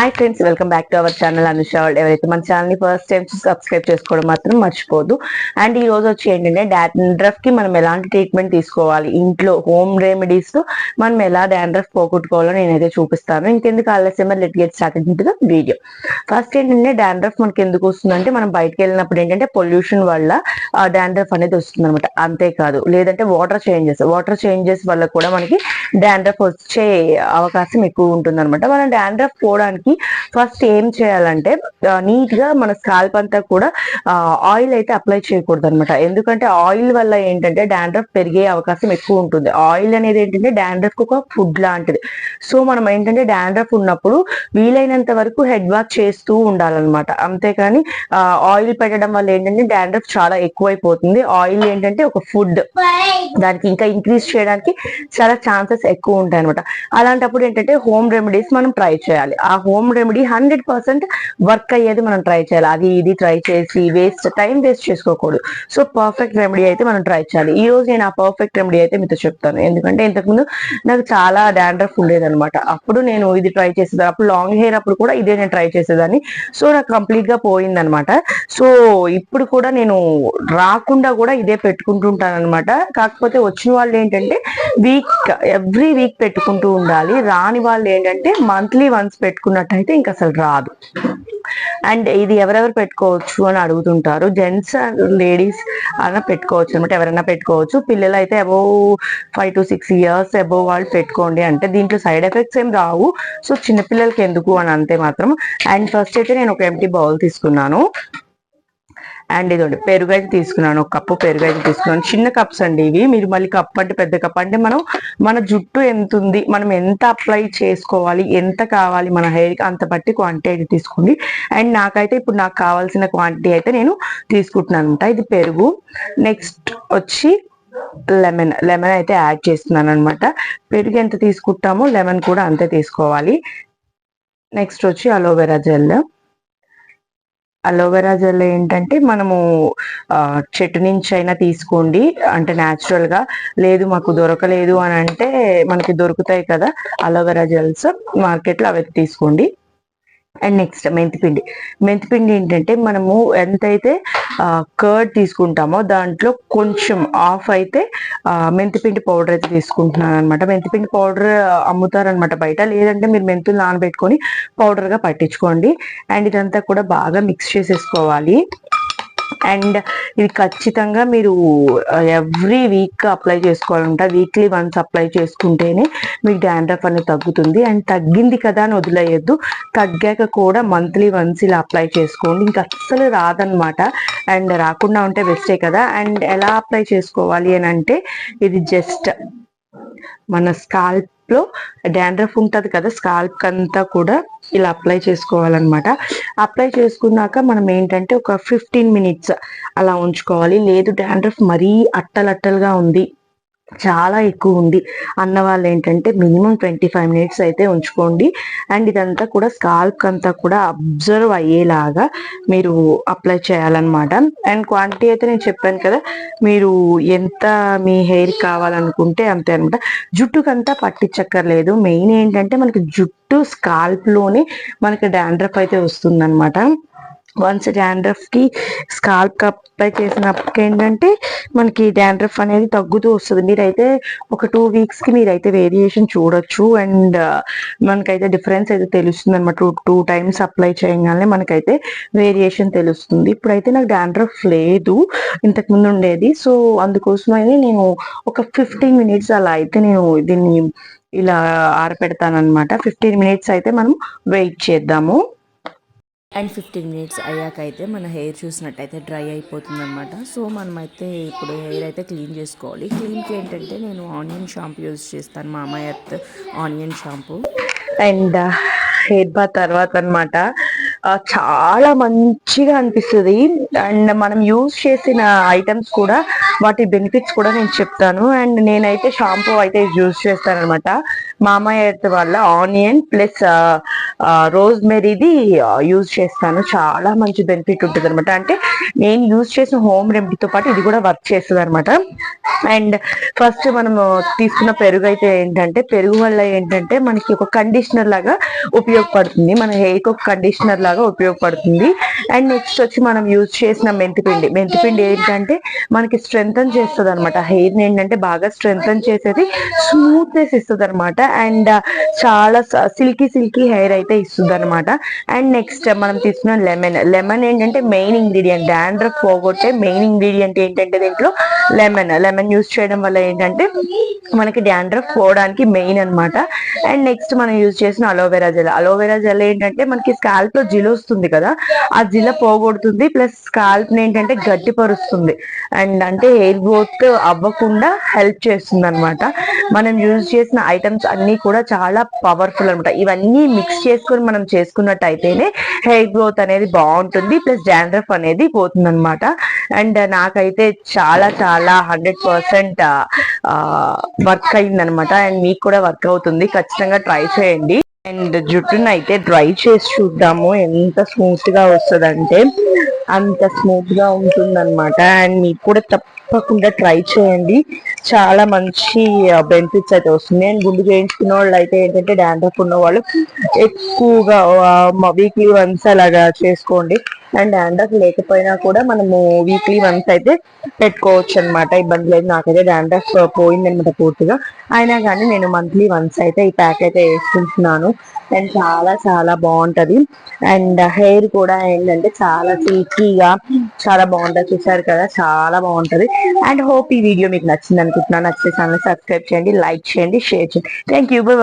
Hi friends welcome back to our channel Anusha ఎవరైతే మన ఛానల్ని ఫస్ట్ టైం సబ్స్క్రైబ్ చేసుకోవడం మాత్రం మర్చిపోదు. అండ్ ఈ రోజు వచ్చి ఏంటంటే డాండ్రఫ్కి మనం ఎలాంటి ట్రీట్మెంట్ తీసుకోవాలి? ఇంట్లో హోమ్ రెమెడీస్తో మనం ఎలా డాండ్రఫ్ పోగొట్టుకోవాలో నేనైతే చూపిస్తాను. ఇంకెందుకు ఆలస్యం? Let get start into video first ఏంటంటే డాండ్రఫ్ మనకి ఎందుకు వస్తుందంటే మనం బయటకు వెళ్ళినప్పుడు ఏంటంటే పొల్యూషన్ వల్ల డాండ్రఫ్ అనేది వస్తుంది అనమాట అంతేకాదు. లేదంటే వాటర్ చేంజెస్ వాటర్ చేంజెస్ వల్ల కూడా మనకి డాండ్రఫ్ వచ్చే అవకాశం ఎక్కువ ఉంటుంది అనమాట మనం డాండ్రఫ్ పోవడానికి ఫస్ట్ ఏం చేయాలంటే నీట్గా మన స్కాల్ప్ అంతా కూడా ఆయిల్ అయితే అప్లై చేయకూడదు అనమాట ఎందుకంటే ఆయిల్ వల్ల ఏంటంటే డాండ్రఫ్ పెరిగే అవకాశం ఎక్కువ ఉంటుంది. ఆయిల్ అనేది ఏంటంటే డాండ్రఫ్కు ఒక ఫుడ్ లాంటిది. సో మనం ఏంటంటే డాండ్రఫ్ ఉన్నప్పుడు వీలైనంత వరకు హెడ్ వాష్ చేస్తూ ఉండాలన్నమాట. అంతేకాని ఆయిల్ పెట్టడం వల్ల ఏంటంటే డాండ్రఫ్ చాలా ఎక్కువైపోతుంది. ఆయిల్ ఏంటంటే ఒక ఫుడ్. దానికి ఇంకా ఇంక్రీజ్ చేయడానికి చాలా ఛాన్సెస్ ఎక్కువ ఉంటాయి అనమాట అలాంటప్పుడు ఏంటంటే హోమ్ రెమెడీస్ మనం ట్రై చేయాలి. ఆ home remedy hundred percent work అయ్యేది మనం ట్రై చేయాలి. అది ఇది ట్రై చేసి వేస్ట్ టైం వేస్ట్ చేసుకోకూడదు. సో పర్ఫెక్ట్ రెమెడీ అయితే మనం ట్రై చేయాలి. ఈ రోజు నేను ఆ పర్ఫెక్ట్ రెమెడీ అయితే మీతో చెప్తాను. ఎందుకంటే ఇంతకుముందు నాకు చాలా డాండ్రఫ్ ఉండేదనమాట అప్పుడు నేను ఇది ట్రై చేసేదాన్ని. అప్పుడు లాంగ్ హెయిర్ అప్పుడు కూడా ఇదే నేను ట్రై చేసేదాన్ని. సో నాకు కంప్లీట్గా పోయిందనమాట సో ఇప్పుడు కూడా నేను రాకుండా కూడా ఇదే పెట్టుకుంటుంటాను అనమాట కాకపోతే వచ్చిన వాళ్ళు ఏంటంటే వీక్ ఎవ్రీ వీక్ పెట్టుకుంటూ ఉండాలి. రాని వాళ్ళు ఏంటంటే మంత్లీ వన్స్ పెట్టుకున్న పెట్టుకున్నట్టయితే ఇంకా అసలు రాదు. అండ్ ఇది ఎవరెవరు పెట్టుకోవచ్చు అని అడుగుతుంటారు. జెంట్స్ అండ్ లేడీస్ అలా పెట్టుకోవచ్చు అనమాట. ఎవరైనా పెట్టుకోవచ్చు. పిల్లలు అయితే above five to six years above వాళ్ళు పెట్టుకోండి అంటే దీంట్లో సైడ్ ఎఫెక్ట్స్ ఏం రావు. సో చిన్నపిల్లలకి ఎందుకు అని అంతే మాత్రం అండ్ ఫస్ట్ అయితే నేను ఒక ఎంటీ బౌల్ తీసుకున్నాను. అండ్ ఇదండి పెరుగు అయితే తీసుకున్నాను. ఒక కప్పు పెరుగు అయితే తీసుకున్నాను. చిన్న కప్స్ అండి ఇవి. మీరు మళ్ళీ కప్ అంటే పెద్ద కప్. అంటే మనం మన జుట్టు ఎంత ఉంది మనం ఎంత అప్లై చేసుకోవాలి ఎంత కావాలి మన హెయిర్కి అంత బట్టి క్వాంటిటీ అయితే తీసుకోండి. అండ్ నాకైతే ఇప్పుడు నాకు కావాల్సిన క్వాంటిటీ అయితే నేను తీసుకుంటున్నాను అనమాట ఇది పెరుగు. నెక్స్ట్ వచ్చి లెమన్ లెమన్ అయితే యాడ్ చేస్తున్నాను అనమాట పెరుగు ఎంత తీసుకుంటామో లెమన్ కూడా అంతే తీసుకోవాలి. నెక్స్ట్ వచ్చి అలోవెరా జెల్ అలోవెరా జెల్ ఏంటంటే మనము చెట్టు నుంచి అయినా తీసుకోండి. అంటే న్యాచురల్గా లేదు మాకు దొరకలేదు అని అంటే మనకి దొరుకుతాయి కదా అలోవెరా జెల్స్. మార్కెట్లో అవి తీసుకోండి. And next మెంతిపిండి. మెంతిపిండి ఏంటంటే మనము ఎంతైతే కర్డ్ తీసుకుంటామో దాంట్లో కొంచెం ఆఫ్ అయితే మెంతిపిండి పౌడర్ అయితే తీసుకుంటున్నాను అనమాట మెంతిపిండి పౌడర్ అమ్ముతారనమాట బయట. లేదంటే మీరు మెంతులు నానబెట్టుకొని పౌడర్గా పట్టించుకోండి. అండ్ ఇదంతా కూడా బాగా మిక్స్ చేసేసుకోవాలి. అండ్ ఇది ఖచ్చితంగా మీరు ఎవ్రీ వీక్ అప్లై చేసుకోవాలంట. వీక్లీ వన్స్ అప్లై చేసుకుంటేనే మీకు డాండ్రఫ్ అనేది తగ్గుతుంది. అండ్ తగ్గింది కదా అని వదిలేయద్దు. తగ్గాక కూడా మంత్లీ వన్స్ ఇలా అప్లై చేసుకోండి. ఇంకా అస్సలు రాదనమాట అండ్ రాకుండా ఉంటే బెస్టే కదా. అండ్ ఎలా అప్లై చేసుకోవాలి అని అంటే ఇది జస్ట్ మన స్కాల్ప్ లో డాండ్రఫ్ ఉంటది కదా స్కాల్ప్ అంతా కూడా ఇలా అప్లై చేసుకోవాలన్నమాట. అప్లై చేసుకున్నాక మనం ఏంటంటే ఒక ఫిఫ్టీన్ మినిట్స్ అలా ఉంచుకోవాలి. లేదు డాండ్రఫ్ మరీ అట్టలట్టలుగా ఉంది. చాలా ఎక్కువ ఉంది. అన్న వాళ్ళు ఏంటంటే మినిమం ట్వంటీ ఫైవ్ మినిట్స్ అయితే ఉంచుకోండి. అండ్ ఇదంతా కూడా స్కాల్ప్ అంతా కూడా అబ్జర్వ్ అయ్యేలాగా మీరు అప్లై చేయాలన్నమాట. అండ్ క్వాంటిటీ అయితే నేను చెప్పాను కదా మీరు ఎంత మీ హెయిర్ కావాలనుకుంటే అంతే అనమాట జుట్టుకంతా పట్టించక్కర్లేదు. మెయిన్ ఏంటంటే మనకి జుట్టు స్కాల్ప్లోనే మనకి డాండ్రఫ్ అయితే వస్తుందన్నమాట. వన్స్ డాండ్రఫ్కి స్కాల్ప్ అప్లై చేసినప్పుడు ఏంటంటే మనకి డాండ్రఫ్ అనేది తగ్గుతూ వస్తుంది. మీరైతే ఒక టూ వీక్స్కి మీరైతే వేరియేషన్ చూడొచ్చు. అండ్ మనకైతే డిఫరెన్స్ అయితే తెలుస్తుంది అనమాట టూ టూ టైమ్స్ అప్లై చేయగానే మనకైతే వేరియేషన్ తెలుస్తుంది. ఇప్పుడైతే నాకు డాండ్రఫ్ లేదు. ఇంతకు ముందు ఉండేది. సో అందుకోసమని నేను ఒక ఫిఫ్టీన్ మినిట్స్ అలా అయితే నేను దీన్ని ఇలా ఆరపెడతానమాట ఫిఫ్టీన్ మినిట్స్ అయితే మనం వెయిట్ చేద్దాము. అండ్ ఫిఫ్టీన్ మినిట్స్ అయ్యాక అయితే మన హెయిర్ చూసినట్టయితే డ్రై అయిపోతుంది అనమాట సో మనమైతే ఇప్పుడు హెయిర్ అయితే క్లీన్ చేసుకోవాలి. క్లీన్కి ఏంటంటే నేను ఆనియన్ షాంపూ యూజ్ చేస్తాను. మా అమ్మాయి earth onion shampoo and hair bath తర్వాత అనమాట చాలా మంచిగా అనిపిస్తుంది. అండ్ మనం యూజ్ చేసిన ఐటమ్స్ కూడా వాటి బెనిఫిట్స్ కూడా నేను చెప్తాను. అండ్ నేనైతే షాంపూ అయితే యూజ్ చేస్తాను అనమాట మామయ్య ఎర్త్ వల్ల ఆనియన్ ప్లస్ రోజ్ మెరీది యూజ్ చేస్తాను. చాలా మంచి బెనిఫిట్ ఉంటుంది అనమాట అంటే నేను యూజ్ చేసిన హోమ్ రెమెడీతో పాటు ఇది కూడా వర్క్ చేస్తుంది అనమాట అండ్ ఫస్ట్ మనం తీసుకున్న పెరుగు అయితే ఏంటంటే పెరుగు వల్ల ఏంటంటే మనకి ఒక కండిషనర్ లాగా ఉపయోగపడుతుంది. మన హెయిర్ ఒక కండిషనర్ లాగా ఉపయోగపడుతుంది. అండ్ నెక్స్ట్ వచ్చి మనం యూజ్ చేసిన మెంతిపిండి. మెంతిపిండి ఏంటంటే మనకి స్ట్రెంగ్తన్ చేస్తుంది అనమాట హెయిర్ ఏంటంటే బాగా స్ట్రెంగ్తన్ చేసేది స్మూత్నెస్ ఇస్తుంది అనమాట అండ్ uh, చాలా సిల్కీ సిల్కీ హెయిర్ అయితే ఇస్తుంది అనమాట అండ్ నెక్స్ట్ మనం తీసుకున్న లెమన్. లెమన్ ఏంటంటే మెయిన్ ఇంగ్రీడియంట్. డాండ్రఫ్ పోగొట్టే మెయిన్ ఇంగ్రీడియంట్ ఏంటంటే దీంట్లో లెమన్. లెమన్ యూస్ చేయడం వల్ల ఏంటంటే మనకి డాండ్రఫ్ పోవడానికి మెయిన్ అన్నమాట. అండ్ నెక్స్ట్ మనం యూజ్ చేసిన aloe vera gel. Aloe vera gel ఏంటంటే మనకి స్కాల్ప్లో జిల్ వస్తుంది కదా ఆ జిల పోగొడుతుంది ప్లస్ స్కాల్ప్ ఏంటంటే గట్టిపరుస్తుంది. అండ్ అంటే హెయిర్ గ్రోత్ అవ్వకుండా హెల్ప్ చేస్తుంది అనమాట మనం యూజ్ చేసిన ఐటమ్స్ ఇవన్నీ కూడా చాలా పవర్ఫుల్ అనమాట ఇవన్నీ మిక్స్ చేసుకొని మనం చేసుకున్నట్టయితేనే హెయిర్ గ్రోత్ అనేది బాగుంటుంది ప్లస్ డాండ్రఫ్ అనేది పోతుంది అనమాట అండ్ నాకైతే చాలా చాలా హండ్రెడ్ పర్సెంట్ వర్క్ అయింది అనమాట అండ్ మీకు కూడా వర్క్ అవుతుంది. ఖచ్చితంగా ట్రై చేయండి. అండ్ జుట్టును అయితే డ్రై చేసి చూద్దాము. ఎంత స్మూత్గా వస్తుందంటే అంత స్మూత్గా ఉంటుంది అనమాట అండ్ మీకు కూడా తప్పకుండా ట్రై చేయండి. చాలా మంచి బెనిఫిట్స్ అయితే వస్తుంది. అండ్ గుండు చేయించుకున్న వాళ్ళు అయితే ఏంటంటే డాండ్రఫ్ ఉన్న వాళ్ళు ఎక్కువగా వీక్లీ వన్స్ అలాగా చేసుకోండి. అండ్ డాండ్రఫ్ లేకపోయినా కూడా మనము వీక్లీ వన్స్ అయితే పెట్టుకోవచ్చు అనమాట ఇబ్బంది లేదు. నాకైతే డాండ్రఫ్ పోయిందనమాట పూర్తిగా. అయినా కానీ నేను మంత్లీ వన్స్ అయితే ఈ ప్యాక్ అయితే వేసుకుంటున్నాను. అండ్ చాలా చాలా బాగుంటది. అండ్ హెయిర్ కూడా ఏంటంటే చాలా సిల్కీగా చాలా బాగుంటది. చూసారు కదా? చాలా బాగుంటది. అండ్ హోప్ ఈ వీడియో మీకు నచ్చిందని అనుకుంటున్నాను. నచ్చితే ఛానల్ సబ్స్క్రైబ్ చేయండి లైక్ చేయండి షేర్ చేయండి. Thank you bye